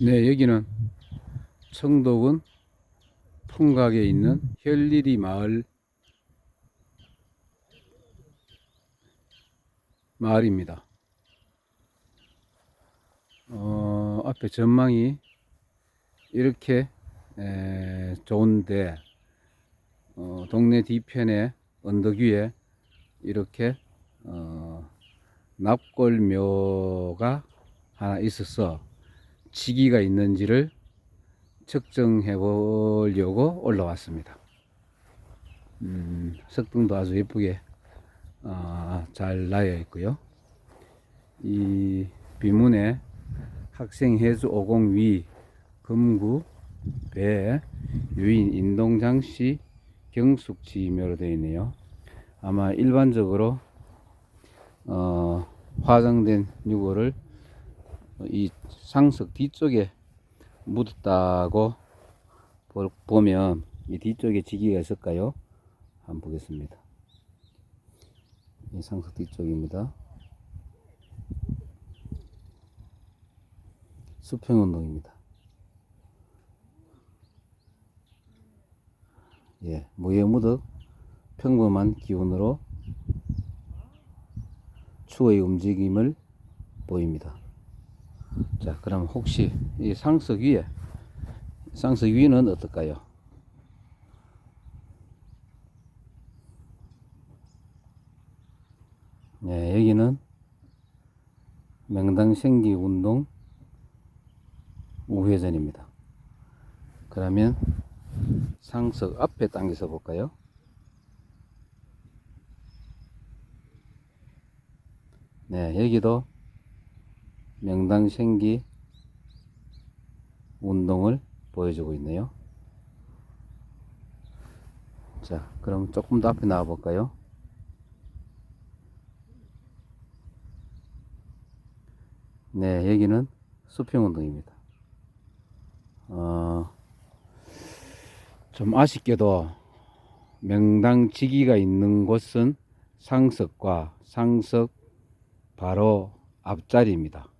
네, 여기는 청도군 풍각에 있는 혈리리 마을 마을입니다. 어, 앞에 전망이 이렇게 에, 좋은데 어, 동네 뒤편에 언덕 위에 이렇게 어, 납골묘가 하나 있어서 지기가 있는지를 측정해 보려고 올라왔습니다. 음, 석등도 아주 예쁘게 어, 잘 나여 있고요. 이 비문에 학생 해수 50위 금구 배 유인 인동장씨 경숙지묘로 되어 있네요. 아마 일반적으로 어, 화장된 유골을 이 상석 뒤쪽에 묻었다고 보- 보면 이 뒤쪽에 지기가 있을까요? 한번 보겠습니다. 이 상석 뒤쪽입니다. 수평 운동입니다. 예, 무예무득 평범한 기운으로 추의 움직임을 보입니다. 자, 그럼 혹시 이 상석 위에 상석 위는 어떨까요? 네, 여기는 명당 생기 운동 우회전입니다. 그러면 상석 앞에 당겨서 볼까요? 네, 여기도 명당 생기 운동을 보여주고 있네요. 자, 그럼 조금 더 앞에 나와 볼까요? 네, 여기는 수평 운동입니다. 어, 좀 아쉽게도 명당 지기가 있는 곳은 상석과 상석 바로 앞자리입니다.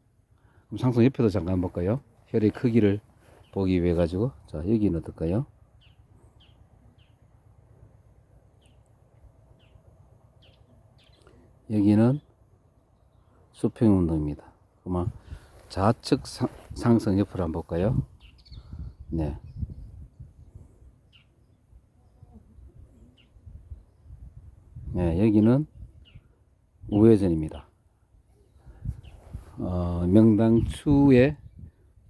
그럼 상석 옆에도 잠깐 볼까요? 혈의 크기를 보기 위해 가지고 자 여기는 어떨까요? 여기는 수평 운동입니다. 그러면 좌측 상, 상승 옆으로 한번 볼까요? 네. 네, 여기는 우회전입니다. 어, 명당 추의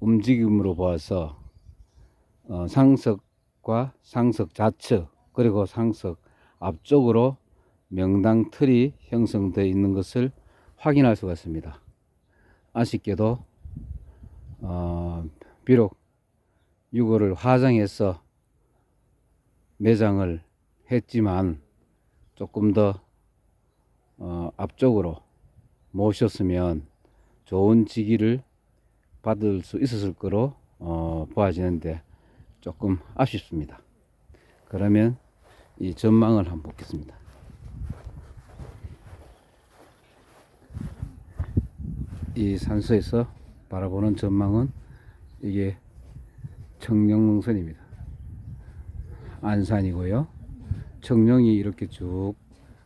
움직임으로 보아서 어, 상석과 상석 좌측 그리고 상석 앞쪽으로 명당 틀이 형성되어 있는 것을 확인할 수가 있습니다. 아쉽게도 어, 비록 이거를 화장해서 매장을 했지만 조금 더 어, 앞쪽으로 모셨으면 좋은 지기를 받을 수 있었을 거로 어, 보아지는데 조금 아쉽습니다. 그러면 이 전망을 한번 보겠습니다. 이 산소에서 바라보는 전망은 이게 청령능선입니다. 안산이고요. 청령이 이렇게 쭉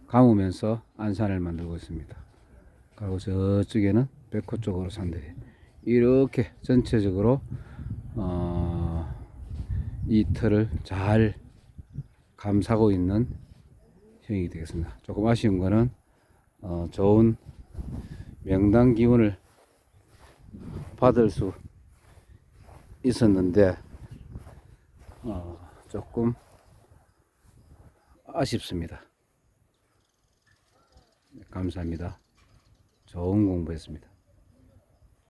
감으면서 안산을 만들고 있습니다. 그리고 저쪽에는 백호 쪽으로 산들이 이렇게 전체적으로 어, 이 틀을 잘 감싸고 있는 형이 되겠습니다. 조금 아쉬운 거는 어, 좋은 명당 기운을 받을 수 있었는데 어, 조금 아쉽습니다. 네, 감사합니다. 좋은 공부했습니다.